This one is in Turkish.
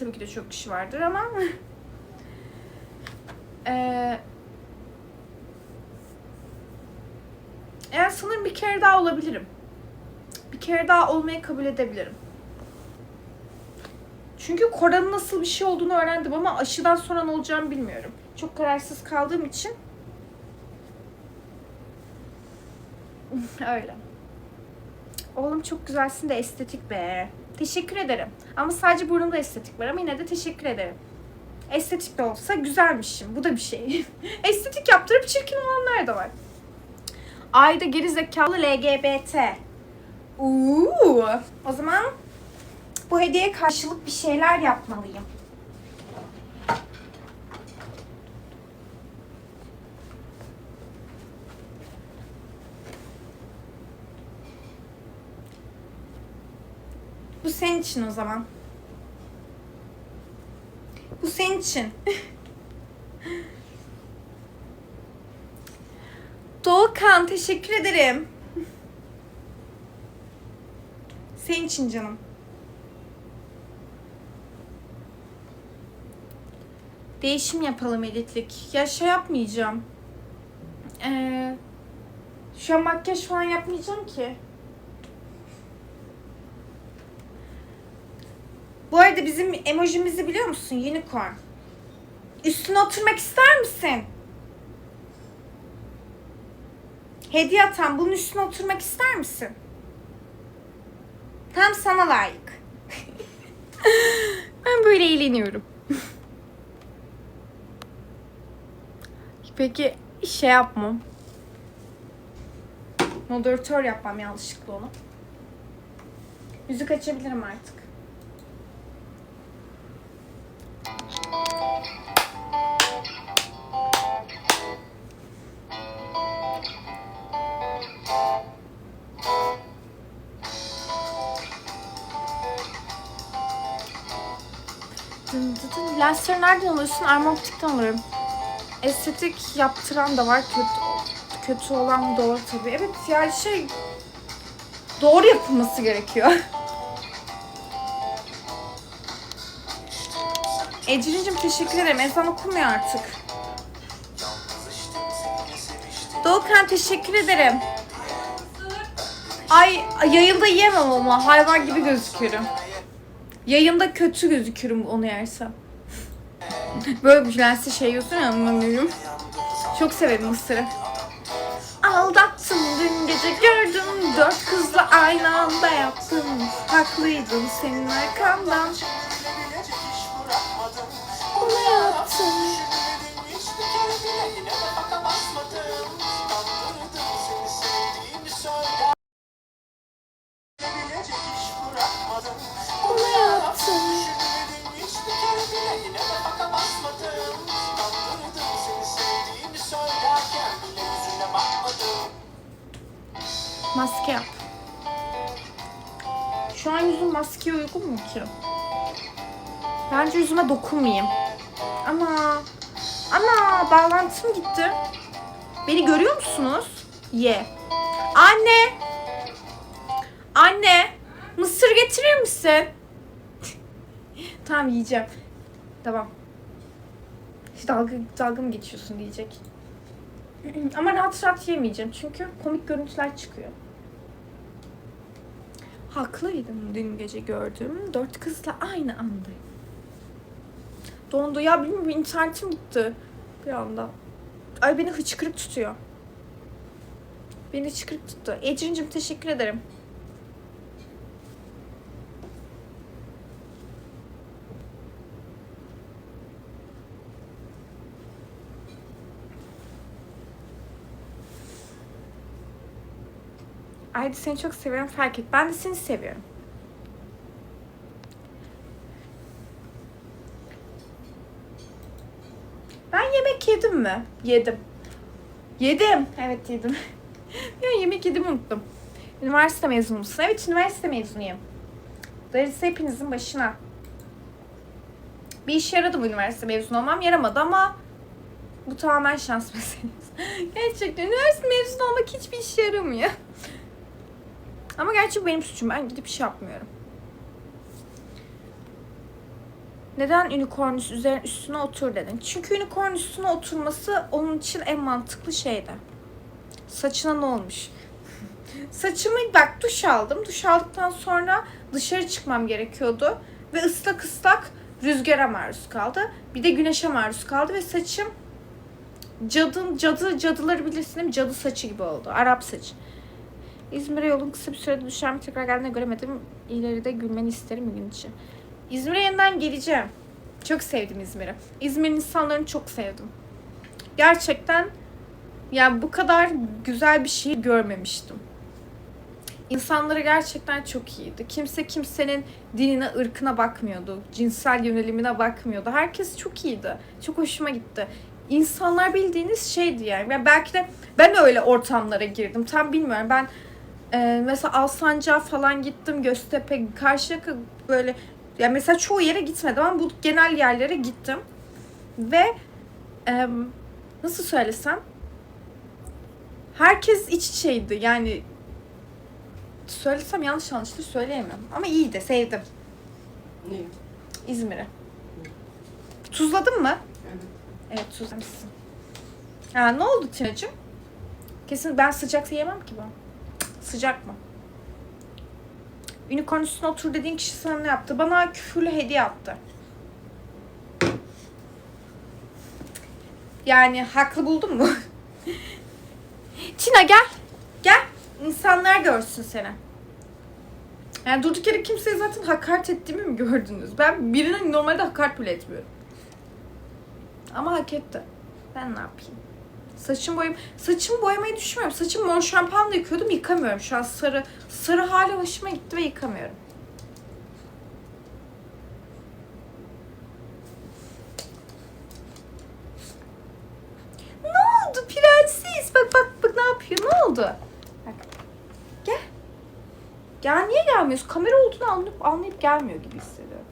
tabii ki de çok kişi vardır ama Eee yani sanırım bir kere daha olabilirim. Bir kere daha olmayı kabul edebilirim. Çünkü koronanın nasıl bir şey olduğunu öğrendim ama aşıdan sonra ne olacağını bilmiyorum. Çok kararsız kaldığım için öyle. Oğlum çok güzelsin de estetik be. Teşekkür ederim. Ama sadece burnumda estetik var ama yine de teşekkür ederim. Estetik de olsa güzelmişim. Bu da bir şey. estetik yaptırıp çirkin olanlar da var. Ayda geri zekalı LGBT. Uuu. O zaman bu hediyeye karşılık bir şeyler yapmalıyım. Bu senin için o zaman. Bu senin için. Doğukan teşekkür ederim. Senin için canım. Değişim yapalım editlik. Ya şey yapmayacağım. Ee, şu an makyaj falan yapmayacağım ki. Bu arada bizim emojimizi biliyor musun? Unicorn. Üstüne oturmak ister misin? Hediye atan bunun üstüne oturmak ister misin? Tam sana layık. ben böyle eğleniyorum. Peki şey yapmam. Moderatör yapmam yanlışlıkla onu. Müzik açabilirim artık. Lensleri nereden alıyorsun? Armoptik'ten alıyorum. Estetik yaptıran da var. Kötü, kötü olan doğru tabii. Evet yani şey doğru yapılması gerekiyor. Ecrin'cim teşekkür ederim. Ezan okumuyor artık. Doğukan teşekkür ederim. Ay yayında yiyemem ama hayvan gibi gözüküyorum. Yayında kötü gözükürüm onu yersem. Böyle bir lensi şey yiyorsun ya anlamıyorum. Çok severim mısırı. Aldattım dün gece gördüm Dört kızla aynı anda yaptım Haklıydım senin arkandan Bunu yaptım Maske yap. Şu an yüzüm maskeye uygun mu ki? Bence yüzüme dokunmayayım. Ama ama bağlantım gitti. Beni görüyor musunuz? Ye. Anne. Anne. Mısır getirir misin? tamam yiyeceğim. Tamam. Dalga, dalga mı geçiyorsun diyecek. Ama rahat rahat yemeyeceğim çünkü komik görüntüler çıkıyor. Haklıydım dün gece gördüğüm dört kızla aynı anda. Dondu ya bilmiyorum internetim gitti bir anda. Ay beni hıçkırık tutuyor. Beni hıçkırık tuttu. Ecrin'cim teşekkür ederim. Ayda seni çok seviyorum fark et. Ben de seni seviyorum. Ben yemek yedim mi? Yedim. Yedim. Evet yedim. ya yemek yedim unuttum. Üniversite mezunu musun? Evet üniversite mezunuyum. Darısı hepinizin başına. Bir iş yaradı bu üniversite mezunu olmam. Yaramadı ama bu tamamen şans meselesi. Gerçekten üniversite mezunu olmak hiçbir işe yaramıyor. Ama gerçi benim suçum. Ben gidip iş yapmıyorum. Neden unicornus üzerine üstüne otur dedin? Çünkü unicorn üstüne oturması onun için en mantıklı şeydi. Saçına ne olmuş? Saçımı bak duş aldım. Duş aldıktan sonra dışarı çıkmam gerekiyordu. Ve ıslak ıslak rüzgara maruz kaldı. Bir de güneşe maruz kaldı ve saçım cadın cadı cadıları bilirsin değil mi? Cadı saçı gibi oldu. Arap saçı. İzmir'e yolun kısa bir sürede düşer mi tekrar geldiğinde göremedim. İleride gülmeni isterim gün için. İzmir'e yeniden geleceğim. Çok sevdim İzmir'i. İzmir'in insanlarını çok sevdim. Gerçekten yani bu kadar güzel bir şey görmemiştim. İnsanları gerçekten çok iyiydi. Kimse kimsenin dinine, ırkına bakmıyordu. Cinsel yönelimine bakmıyordu. Herkes çok iyiydi. Çok hoşuma gitti. İnsanlar bildiğiniz şeydi yani. yani belki de ben öyle ortamlara girdim. Tam bilmiyorum. Ben e, mesela Alsancak'a falan gittim. Göztepe, Karşıyaka böyle ya mesela çoğu yere gitmedim ama bu genel yerlere gittim. Ve e, nasıl söylesem herkes iç içeydi. Yani söylesem yanlış anlaşılır söyleyemem. Ama iyiydi, sevdim Ne? İzmir'i. Tuzladın mı? Evet. Evet tuzlamışsın. Ha, ne oldu Tina'cığım? Kesin ben sıcak yiyemem ki bu. Sıcak mı? Unicorn üstüne otur dediğin kişi sana ne yaptı? Bana küfürlü hediye attı. Yani haklı buldun mu? Tina gel. Gel. İnsanlar görsün seni. Yani durduk yere kimseye zaten hakaret ettiğimi mi gördünüz? Ben birine normalde hakaret bile etmiyorum. Ama hak etti. Ben ne yapayım? Saçım boyam saçımı boyamayı düşünmüyorum. Saçımı mor şampuanla yıkıyordum yıkamıyorum. Şu an sarı sarı hali hoşuma gitti ve yıkamıyorum. Ne oldu prenses? Bak bak bak ne yapıyor? Ne oldu? Bak. Gel. Gel niye gelmiyorsun? Kamera olduğunu anlayıp, anlayıp gelmiyor gibi hissediyorum.